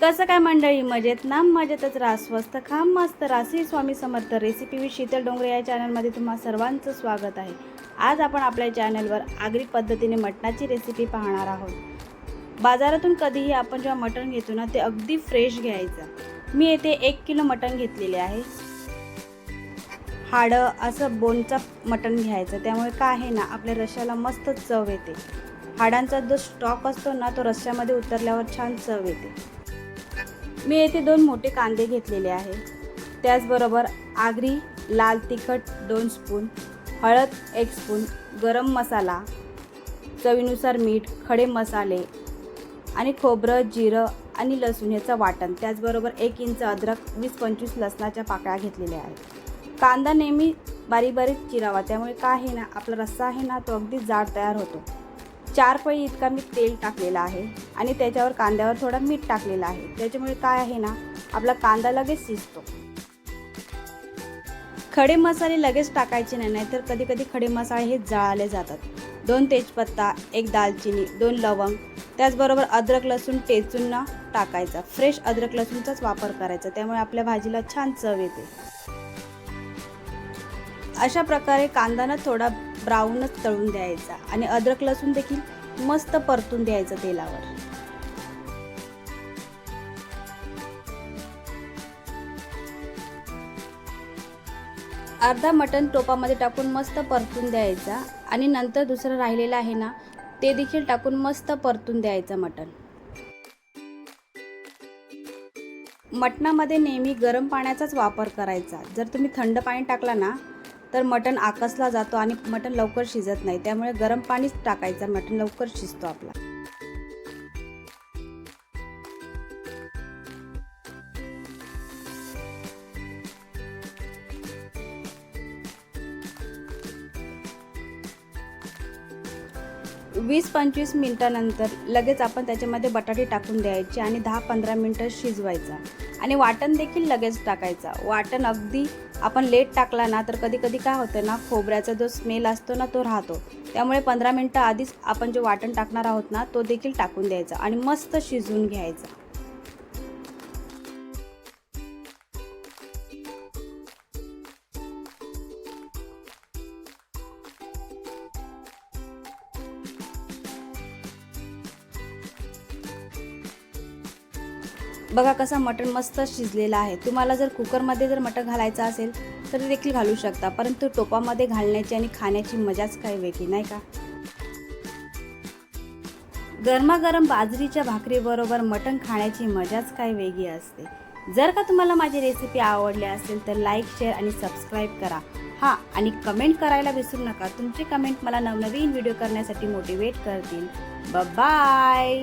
कसं काय मंडळी? मजेत ना? मजेतच राहा. स्वस्त खाम मस्त रासी स्वामी समर्थ रेसिपी विथ शीतल डोंगरे या चॅनलमध्ये तुम्हा सर्वांचं स्वागत आहे. आज आपण आपल्या चॅनलवर आगरी पद्धतीने मटणाची रेसिपी पाहणार आहोत. बाजारातून कधीही आपण जेव्हा मटण घेतो ना ते अगदी फ्रेश घ्यायचं. मी येथे एक किलो मटण घेतलेले आहे. हाडं असं बोनचं मटण घ्यायचं. त्यामुळे काय आहे ना आपल्या रश्श्याला मस्त चव येते. हाडांचा जो स्टॉक असतो ना तो रश्श्यामध्ये उतरल्यावर छान चव येते. मी येथे दोन मोठे कांदे घेतलेले आहे. त्याचबरोबर आगरी लाल तिखट दोन स्पून हळद एक स्पून गरम मसाला चवीनुसार मीठ खडे मसाले आणि खोबरं जिरं आणि लसूण ह्याचं वाटण. त्याचबरोबर एक इंच अद्रक वीस पंचवीस लसणाच्या पाकळ्या घेतलेल्या आहेत. कांदा नेहमी बारीक बारीक चिरावा त्यामुळे काय आहे ना आपला रस्सा आहे ना तो अगदी जाड तयार होतो. चार पळी इतका मी तेल टाकलेला आहे आणि त्याच्यावर कांद्यावर थोडा मीठ टाकलेलं आहे. त्याच्यामुळे काय आहे ना आपला कांदा लगेच शिजतो. खडे मसाले लगेच टाकायचे नाही नाहीतर कधी कधी खडे मसाले हे जळाले जातात. दोन तेजपत्ता एक दालचिनी दोन लवंग त्याचबरोबर अद्रक लसूण टेचून न टाकायचा. फ्रेश अद्रक लसूणचाच वापर करायचा त्यामुळे आपल्या भाजीला छान चव येते. अशा प्रकारे कांदा ना थोडा ब्राऊनच तळून द्यायचा आणि अद्रक लसूण देखील मस्त परतून द्यायचं तेलावर. अर्धा मटण टोपामध्ये टाकून मस्त परतून द्यायचा आणि नंतर दुसरं राहिलेलं आहे ना ते देखील टाकून मस्त परतून द्यायचं मटण. मटणामध्ये नेहमी गरम पाण्याचाच वापर करायचा. जर तुम्ही थंड पाणी टाकला ना तर मटण आकसला जातो आणि मटण लवकर शिजत नाही. त्यामुळे गरम पाणीच टाकायचं मटण लवकर शिजतो आपला. वीस पंचवीस मिनटानंतर लगेच आपण त्याच्यामध्ये बटाटे टाकून द्यायचे आणि दहा पंधरा मिनटं शिजवायचा. आणि वाटण देखील लगेच टाकायचा. वाटण अगदी आपण लेट टाकला ना तर कधी कधी काय होतं ना खोबऱ्याचा जो स्मेल असतो ना तो राहतो. त्यामुळे पंधरा मिनटं आधीच आपण जे वाटण टाकणार आहोत ना तो देखील टाकून द्यायचा आणि मस्त शिजवून घ्यायचा. बघा कसा मटण मस्त शिजलेला आहे. तुम्हाला जर कुकरमध्ये जर मटण घालायचं असेल तर देखील घालू शकता. परंतु टोपामध्ये घालण्याची आणि खाण्याची मजाच काही वेगळी नाही का? गरमागरम बाजरीच्या भाकरीबरोबर मटण खाण्याची मजाच काही वेगळी असते. जर का तुम्हाला माझी रेसिपी आवडली असेल तर लाईक शेअर आणि सबस्क्राईब करा. हां आणि कमेंट करायला विसरू नका. तुमचे कमेंट मला नवनवीन व्हिडिओ करण्यासाठी मोटिवेट करतील. बाय